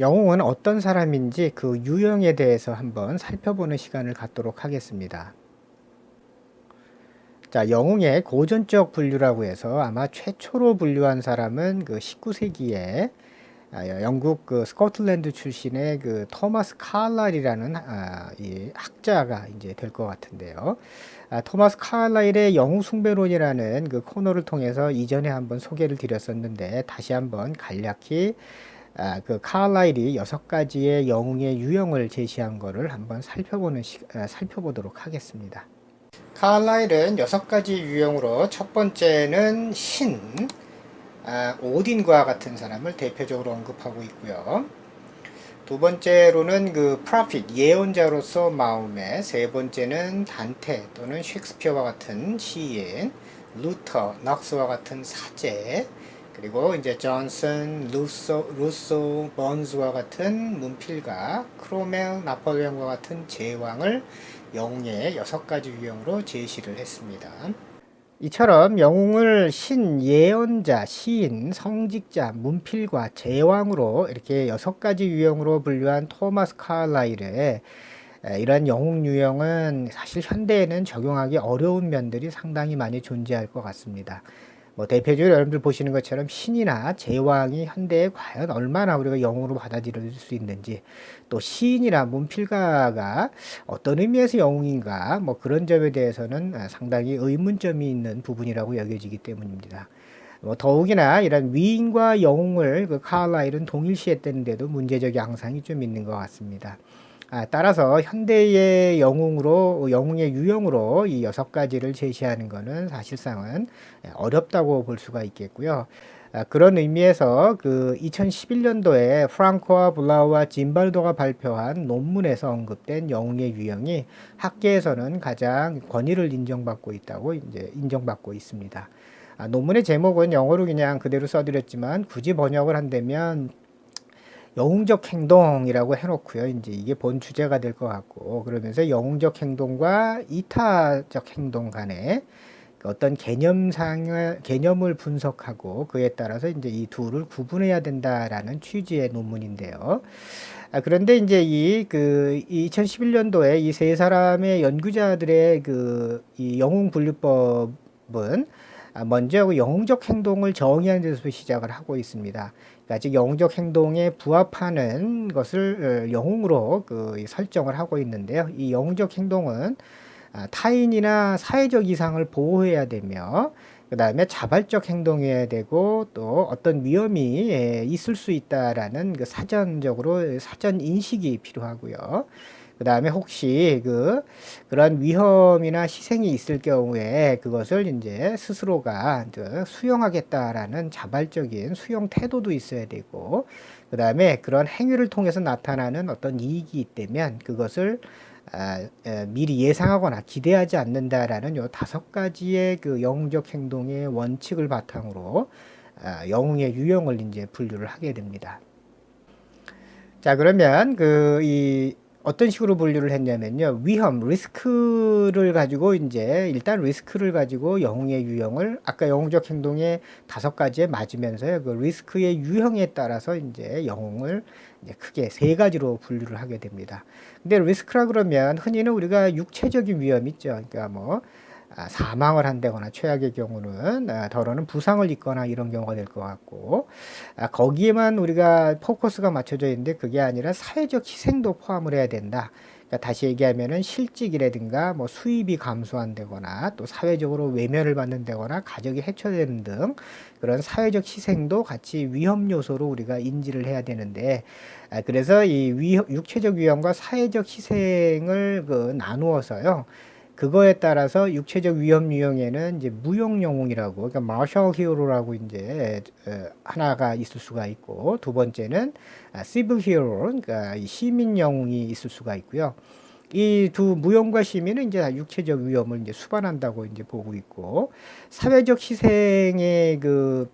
영웅은 어떤 사람인지 그 유형에 대해서 한번 살펴보는 시간을 갖도록 하겠습니다. 자, 영웅의 고전적 분류라고 해서 아마 최초로 분류한 사람은 그 19세기에 아, 영국 그 스코틀랜드 출신의 그 토마스 칼라이라는 아, 이 학자가 이제 될 것 같은데요. 아, 토마스 칼라일의 영웅 숭배론이라는 그 코너를 통해서 이전에 한번 소개를 드렸었는데 다시 한번 간략히 아, 그 칼라일이 여섯 가지의 영웅의 유형을 제시한 것을 한번 살펴보는 시, 아, 살펴보도록 하겠습니다. 칼라일은 여섯 가지 유형으로 첫 번째는 신, 아, 오딘과 같은 사람을 대표적으로 언급하고 있고요. 두 번째로는 그 프로핏 예언자로서 마음에 세 번째는 단테 또는 셰익스피어와 같은 시인 루터 넉스와 같은 사제 그리고 이제 존슨 루소 루소 번즈와 같은 문필가 크로멜 나폴레옹과 같은 제왕을 영웅의 여섯 가지 유형으로 제시를 했습니다. 이처럼 영웅을 신, 예언자, 시인, 성직자, 문필과 제왕으로 이렇게 여섯 가지 유형으로 분류한 토마스 칼라일의 이런 영웅 유형은 사실 현대에는 적용하기 어려운 면들이 상당히 많이 존재할 것 같습니다. 뭐 대표적으로 여러분들 보시는 것처럼 신이나 제왕이 현대에 과연 얼마나 우리가 영웅으로 받아들일 수 있는지 또 시인이나 문필가가 어떤 의미에서 영웅인가 뭐 그런 점에 대해서는 상당히 의문점이 있는 부분이라고 여겨지기 때문입니다. 뭐 더욱이나 이런 위인과 영웅을 그 카라일은 동일시했다는데도 문제적 양상이 좀 있는 것 같습니다. 아, 따라서 현대의 영웅으로 영웅의 유형으로 이 여섯 가지를 제시하는 것은 사실상은 어렵다고 볼 수가 있겠고요. 아, 그런 의미에서 그 2011년도에 프랑코와 블라우와 짐발도가 발표한 논문에서 언급된 영웅의 유형이 학계에서는 가장 권위를 인정받고 있다고 이제 인정받고 있습니다. 아, 논문의 제목은 영어로 그냥 그대로 써드렸지만 굳이 번역을 한다면 영웅적 행동이라고 해놓고요. 이제 이게 본 주제가 될 것 같고 그러면서 영웅적 행동과 이타적 행동 그 어떤 개념상을 개념을 분석하고 그에 따라서 이제 이 둘을 구분해야 된다라는 취지의 논문인데요. 아, 그런데 이제 이 그 2011년도에 이 세 사람의 연구자들의 그 이 영웅 분류법은 아, 먼저 그 영웅적 행동을 정의하는 데서 시작을 하고 있습니다. 그러니까 즉 영웅적 행동에 부합하는 것을 어, 영웅으로 그 설정을 하고 있는데요. 이 영웅적 행동은 아, 타인이나 사회적 이상을 보호해야 되며 그 다음에 자발적 행동해야 되고 또 어떤 위험이 예, 있을 수 있다라는 그 사전적으로 사전 인식이 필요하고요. 그 다음에 혹시 그 그런 위험이나 희생이 있을 경우에 그것을 이제 스스로가 수용하겠다라는 자발적인 수용 태도도 있어야 되고 그 다음에 그런 행위를 통해서 나타나는 어떤 이익이 있다면 그것을 아, 에, 미리 예상하거나 기대하지 않는다라는 요 다섯 가지의 그 영웅적 행동의 원칙을 바탕으로 아, 영웅의 유형을 이제 분류를 하게 됩니다. 자 그러면 그이 어떤 식으로 분류를 했냐면요. 위험, 리스크를 가지고 이제 일단 리스크를 가지고 영웅의 유형을 아까 영웅적 행동의 다섯 가지에 맞으면서요. 그 리스크의 유형에 따라서 이제 영웅을 이제 크게 세 가지로 분류를 하게 됩니다. 근데 리스크라 그러면 흔히는 우리가 육체적인 위험 있죠. 그러니까 뭐 아, 사망을 한다거나 최악의 경우는 아, 더러는 부상을 입거나 이런 경우가 될 것 같고 아, 거기에만 우리가 포커스가 맞춰져 있는데 그게 아니라 사회적 희생도 포함을 해야 된다. 그러니까 다시 얘기하면은 실직이라든가 뭐 수입이 감소한다거나 또 사회적으로 외면을 받는다거나 가족이 해쳐되는 등 그런 사회적 희생도 같이 위험 요소로 우리가 인지를 해야 되는데 그래서 이 위험, 육체적 위험과 사회적 희생을 그 나누어서요. 그거에 따라서 육체적 위험 유형에는 이제 무용 영웅이라고 그러니까 마셜 히어로라고 이제 하나가 있을 수가 있고 두 번째는 시블 히어로 그러니까 시민 영웅이 있을 수가 있고요. 이 두 무용과 시민은 이제 육체적 위험을 이제 수반한다고 이제 보고 있고 사회적 희생의 그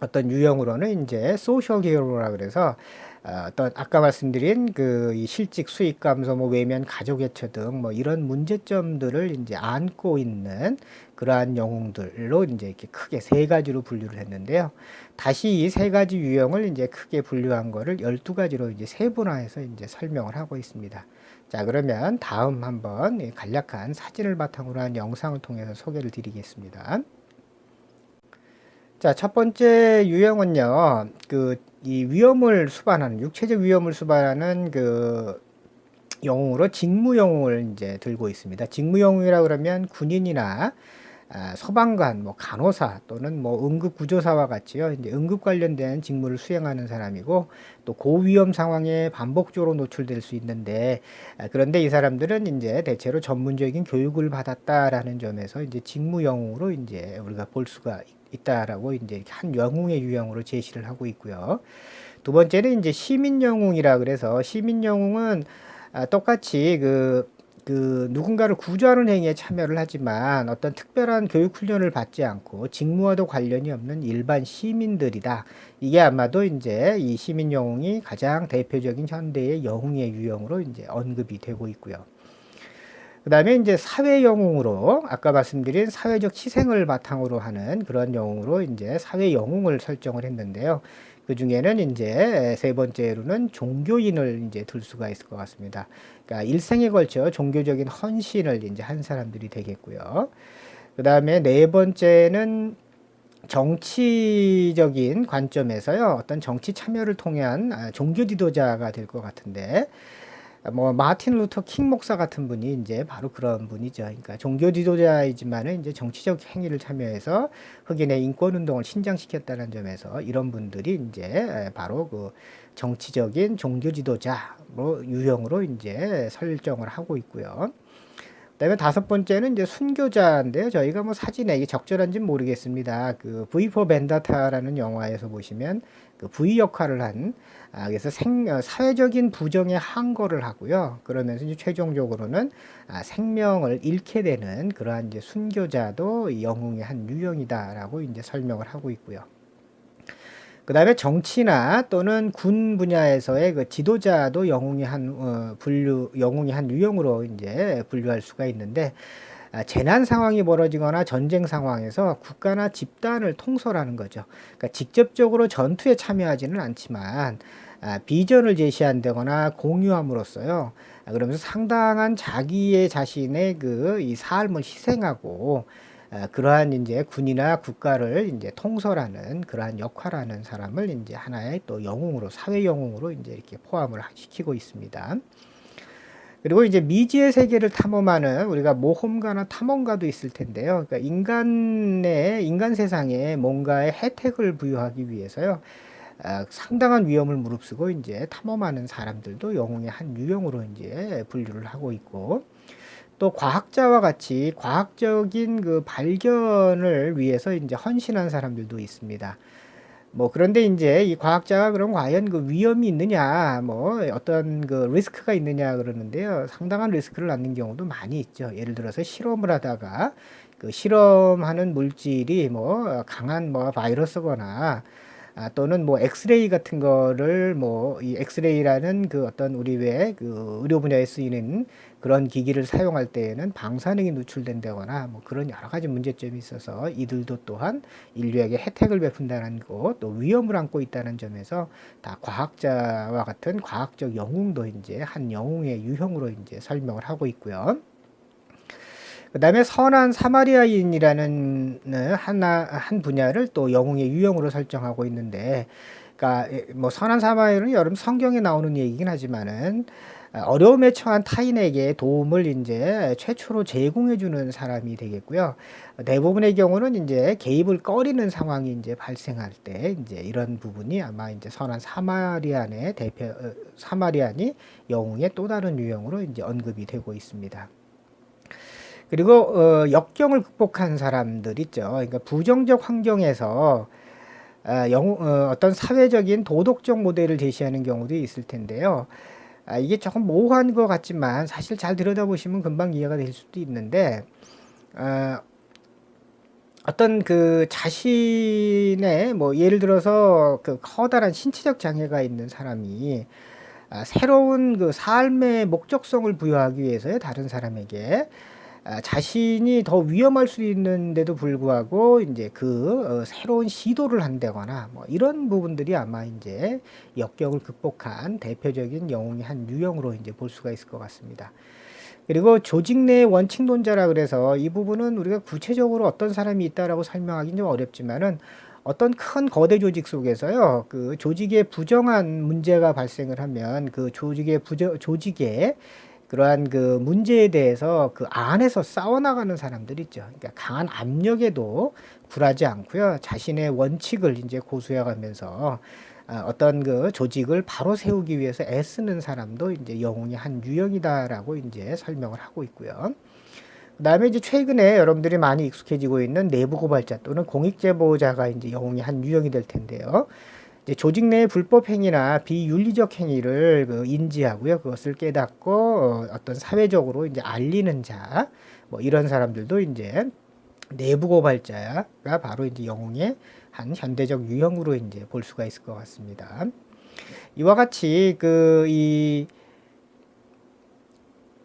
어떤 유형으로는 이제 소셜 히어로라 그래서 어, 어떤 아까 말씀드린 그 이 실직 수익 감소 뭐 외면 가족 해처 등뭐 이런 문제점들을 이제 안고 있는 그러한 영웅들로 이제 이렇게 크게 세 가지로 분류를 했는데요. 다시 이 세 가지 유형을 이제 크게 분류한 거를 12가지로 이제 세분화해서 이제 설명을 하고 있습니다. 자, 그러면 다음 한번 이 간략한 사진을 바탕으로 한 영상을 통해서 소개를 드리겠습니다. 자, 첫 번째 유형은요. 그 이 위험을 수반하는 육체적 위험을 수반하는 그 영웅으로 직무 영웅을 이제 들고 있습니다. 직무 영웅이라 그러면 군인이나 아, 소방관, 뭐 간호사 또는 뭐 응급 구조사와 같이요. 이제 응급 관련된 직무를 수행하는 사람이고 또 고위험 상황에 반복적으로 노출될 수 있는데 아, 그런데 이 사람들은 이제 대체로 전문적인 교육을 받았다라는 점에서 이제 직무 영웅으로 이제 우리가 볼 수가 있 다라고 이제 한 영웅의 유형으로 제시를 하고 있고요. 두 번째는 이제 시민 영웅이라 그래서 시민 영웅은 아, 똑같이 그, 그 누군가를 구조하는 행위에 참여를 하지만 어떤 특별한 교육 훈련을 받지 않고 직무와도 관련이 없는 일반 시민들이다. 이게 아마도 이제 이 시민 영웅이 가장 대표적인 현대의 영웅의 유형으로 이제 언급이 되고 있고요. 그 다음에 이제 사회 영웅으로 아까 말씀드린 사회적 희생을 바탕으로 하는 그런 영웅으로 이제 사회 영웅을 설정을 했는데요. 그 중에는 이제 세 번째로는 종교인을 이제 들 수가 있을 것 같습니다. 그러니까 일생에 걸쳐 종교적인 헌신을 이제 한 사람들이 되겠고요. 그 다음에 네 번째는 정치적인 관점에서요 어떤 정치 참여를 통한 아, 종교 지도자가 될 것 같은데 뭐 마틴 루터 킹 목사 같은 분이 이제 바로 그런 분이죠. 그러니까 종교 지도자이지만은 이제 정치적 행위를 참여해서 흑인의 인권 운동을 신장시켰다는 점에서 이런 분들이 이제 바로 그 정치적인 종교 지도자 뭐 유형으로 이제 설정을 하고 있고요. 그다음에 다섯 번째는 이제 순교자인데요. 저희가 뭐 사진에 이게 적절한지는 모르겠습니다. 그 V4 벤다타라는 영화에서 보시면 그 V 역할을 한 아, 그래서 생, 어, 사회적인 부정에 항거를 하고요. 그러면서 이제 최종적으로는 아, 생명을 잃게 되는 그러한 이제 순교자도 영웅의 한 유형이다라고 이제 설명을 하고 있고요. 그 다음에 정치나 또는 군 분야에서의 그 지도자도 영웅의 한 어, 분류, 영웅의 한 유형으로 이제 분류할 수가 있는데 아, 재난 상황이 벌어지거나 전쟁 상황에서 국가나 집단을 통솔하는 거죠. 그러니까 직접적으로 전투에 참여하지는 않지만 아, 비전을 제시한다거나 공유함으로써요. 아, 그러면서 상당한 자기의 자신의 그 이 삶을 희생하고 아, 그러한 이제 군이나 국가를 이제 통솔하는 그러한 역할하는 사람을 이제 하나의 또 영웅으로 사회 영웅으로 이제 이렇게 포함을 시키고 있습니다. 그리고 이제 미지의 세계를 탐험하는 우리가 모험가나 탐험가도 있을 텐데요. 그러니까 인간의 인간 세상에 뭔가의 혜택을 부여하기 위해서요. 아, 상당한 위험을 무릅쓰고 이제 탐험하는 사람들도 영웅의 한 유형으로 이제 분류를 하고 있고 또 과학자와 같이 과학적인 그 발견을 위해서 이제 헌신한 사람들도 있습니다. 뭐 그런데 이제 이 과학자가 그럼 과연 그 위험이 있느냐, 뭐 어떤 그 리스크가 있느냐 그러는데요. 상당한 리스크를 안는 경우도 많이 있죠. 예를 들어서 실험을 하다가 그 실험하는 물질이 뭐 강한 뭐 바이러스거나 아, 또는 뭐 엑스레이 같은 거를 뭐 이 엑스레이라는 그 어떤 우리 외그 의료 분야에 쓰이는 그런 기기를 사용할 때에는 방사능이 노출된다거나 뭐 그런 여러 가지 문제점이 있어서 이들도 또한 인류에게 혜택을 베푼다는 것, 또 위험을 안고 있다는 점에서 다 과학자와 같은 과학적 영웅도 이제 한 영웅의 유형으로 이제 설명을 하고 있고요. 그 다음에 선한 사마리아인이라는 하나 한 분야를 또 영웅의 유형으로 설정하고 있는데, 그러니까 뭐 선한 사마리아는 여름 성경에 나오는 얘기긴 하지만은 어려움에 처한 타인에게 도움을 이제 최초로 제공해 주는 사람이 되겠고요. 대부분의 경우는 이제 개입을 꺼리는 상황이 이제 발생할 때 이제 이런 부분이 아마 이제 선한 사마리안의 대표 어, 사마리안이 영웅의 또 다른 유형으로 이제 언급이 되고 있습니다. 그리고 어, 역경을 극복한 사람들 있죠. 그러니까 부정적 환경에서 아, 영, 어, 어떤 사회적인 도덕적 모델을 제시하는 경우도 있을 텐데요. 아, 이게 조금 모호한 것 같지만 사실 잘 들여다보시면 금방 이해가 될 수도 있는데 아, 어떤 그 자신의 뭐 예를 들어서 그 커다란 신체적 장애가 있는 사람이 아, 새로운 그 삶의 목적성을 부여하기 위해서요 다른 사람에게 아, 자신이 더 위험할 수 있는데도 불구하고 이제 그 어, 새로운 시도를 한다거나 뭐 이런 부분들이 아마 이제 역경을 극복한 대표적인 영웅의 한 유형으로 이제 볼 수가 있을 것 같습니다. 그리고 조직 내 원칙론자라 그래서 이 부분은 우리가 구체적으로 어떤 사람이 있다라고 설명하기는 좀 어렵지만은 어떤 큰 거대 조직 속에서요, 그 조직에 부정한 문제가 발생을 하면 그 조직의 부정, 조직에 그러한 그 문제에 대해서 그 안에서 싸워나가는 사람들 있죠. 그러니까 강한 압력에도 굴하지 않고요. 자신의 원칙을 이제 고수해가면서 아, 어떤 그 조직을 바로 세우기 위해서 애쓰는 사람도 이제 영웅의 한 유형이다라고 이제 설명을 하고 있고요. 그다음에 이제 최근에 여러분들이 많이 익숙해지고 있는 내부 고발자 또는 공익 제보자가 이제 영웅의 한 유형이 될 텐데요. 이제 조직 내 불법 행위나 비윤리적 행위를 그 인지하고요. 그것을 깨닫고 어, 어떤 사회적으로 이제 알리는 자, 뭐 이런 사람들도 이제 내부 고발자가 바로 이제 영웅의 한 현대적 유형으로 이제 볼 수가 있을 것 같습니다. 이와 같이 그이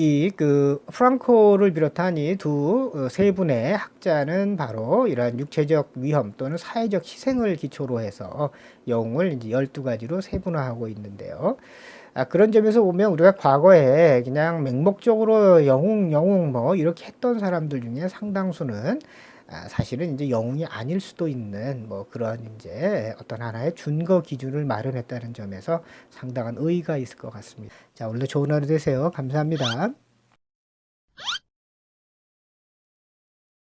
이 그 프랑코를 비롯한 이 두 세 분의 학자는 바로 이러한 육체적 위험 또는 사회적 희생을 기초로 해서 영웅을 이제 12가지로 세분화하고 있는데요. 아, 그런 점에서 보면 우리가 과거에 그냥 맹목적으로 영웅, 영웅 뭐 이렇게 했던 사람들 중에 상당수는 아, 아, 사실은 이제 영웅이 아닐 수도 있는 뭐 그런 이제 어떤 하나의 준거 기준을 마련했다는 점에서 상당한 의의가 있을 것 같습니다. 자, 오늘도 좋은 하루 되세요. 감사합니다.